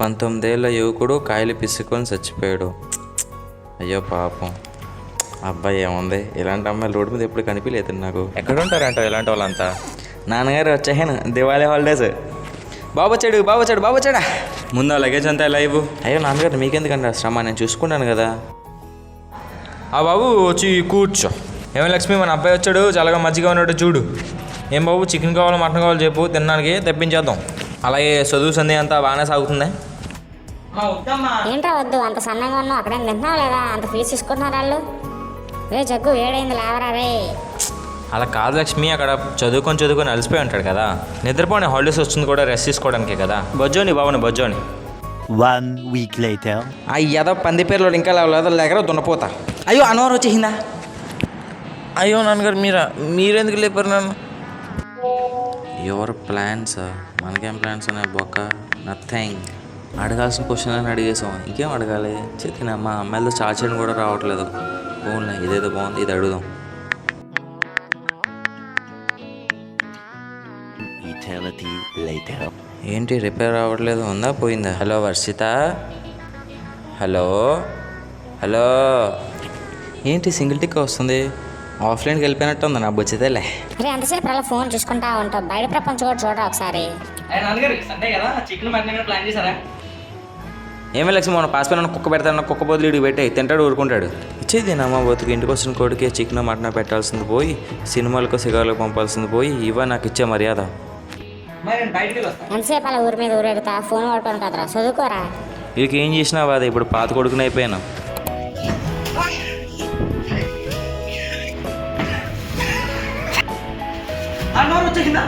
పంతొమ్మిదేళ్ళ యువకుడు కాయలు పిసుకొని చచ్చిపోయాడు. అయ్యో పాపం. అబ్బాయి ఏముంది? ఇలాంటి అమ్మాయిలు రోడ్డు మీద ఎప్పుడు కనిపించలేదు నాకు. ఎక్కడ ఉంటారంట ఇలాంటి వాళ్ళంతా? నాన్నగారు వచ్చాను దివాళీ హాలిడేస్. బాబు వచ్చాడు బాబు వచ్చాడు బాబు వచ్చాడా? ముందు లగేజ్ అంతా ఎలా ఇవ్వు? అయ్యో నాన్నగారు మీకెందుకండి శ్రమ? నేను చూసుకున్నాను కదా. ఆ బాబు వచ్చి కూర్చో. ఏమో లక్ష్మి మన అబ్బాయి వచ్చాడు. చల్లగా మజ్జిగా ఉన్నాడు చూడు. ఏం బాబు చికెన్ కావాలో మటన్ కావాలో చెప్పు. తినడానికి తెప్పించేద్దాం. అలాగే చదువు సంధి అంతా బాగానే సాగుతుంది? ఏంట్రా వద్దు అంత సన్నగా ఉన్నావు అక్కడేం తింటున్నావు లేదా? అంత ఫీజు తీసుకుంటున్నారు వాళ్ళు? రే జగ్గు ఏడైంది లేవరా రే. అలా కాదు లక్ష్మి అక్కడ చదువుకొని చదువుకొని అలసిపోయి ఉంటాడు కదా. నిద్రపోని హాలిడేస్ వస్తుంది కూడా రెస్ట్ తీసుకోవడానికే కదా. బొజ్జోని బాబుని బొజ్జోని. Week later. ఆ ఏదో పంది పేర్లో ఇంకా లేవలేదు లేకరా దున్నపోతా. అయ్యో అనవరం వచ్చేసిందా అయ్యో నాన్నగారు మీరా? మీరెందుకు లేపారు నన్ను? యువర్ ప్లాన్స్ మనకేం ప్లాన్స్ ఉన్నాయి బొక్క? నథింగ్ అడగాల్సిన క్వశ్చన్ అని అడిగేసాం ఇంకేం అడగాలి? చెప్పిన మా అమ్మాయిలతో చార్జ్ చేయడం కూడా రావట్లేదు. ఫోన్లే ఇదేదో బాగుంది ఇది అడుగుదాం. ఏంటి రిపేర్ అవ్వట్లేదు ఉందా పోయిందా? హలో వర్షిత? హలో? హలో? ఏంటి సింగిల్ టిక్ వస్తుంది? ఆఫ్లైన్కి వెళ్ళిపోయినట్టు ఉంది నా బుచ్చితేలే రే ఎంతసేపు అలా ఫోన్ చూసుకుంటా ఉంటావు? బయట ప్రపంచం కూడా చూడరా ఒకసారి? ఏమీ లక్ష్మి మన పాస్ పైన కుక్క పెడతాను కుక్క బదులు ఇడికి పెట్టి తింటాడు ఊరుకుంటాడు. ఇచ్చేది నమ్మ బతుకు ఇంటికి వచ్చిన కొడుకే చికెన్ మటన్ పెట్టాల్సింది పోయి సినిమాలకు సిగాలకు పంపాల్సింది పోయి ఇవా నాకు ఇచ్చే మర్యాద. ఎంతసేపు అలా ఊరి మీద ఊరెగుతా ఫోన్ కదరా చదువుకోరా? వీడికి ఏం చేసినా బాధ ఇప్పుడు పాత కొడుకుని అయిపోయాను. అన్నోరు వచ్చేసిందా?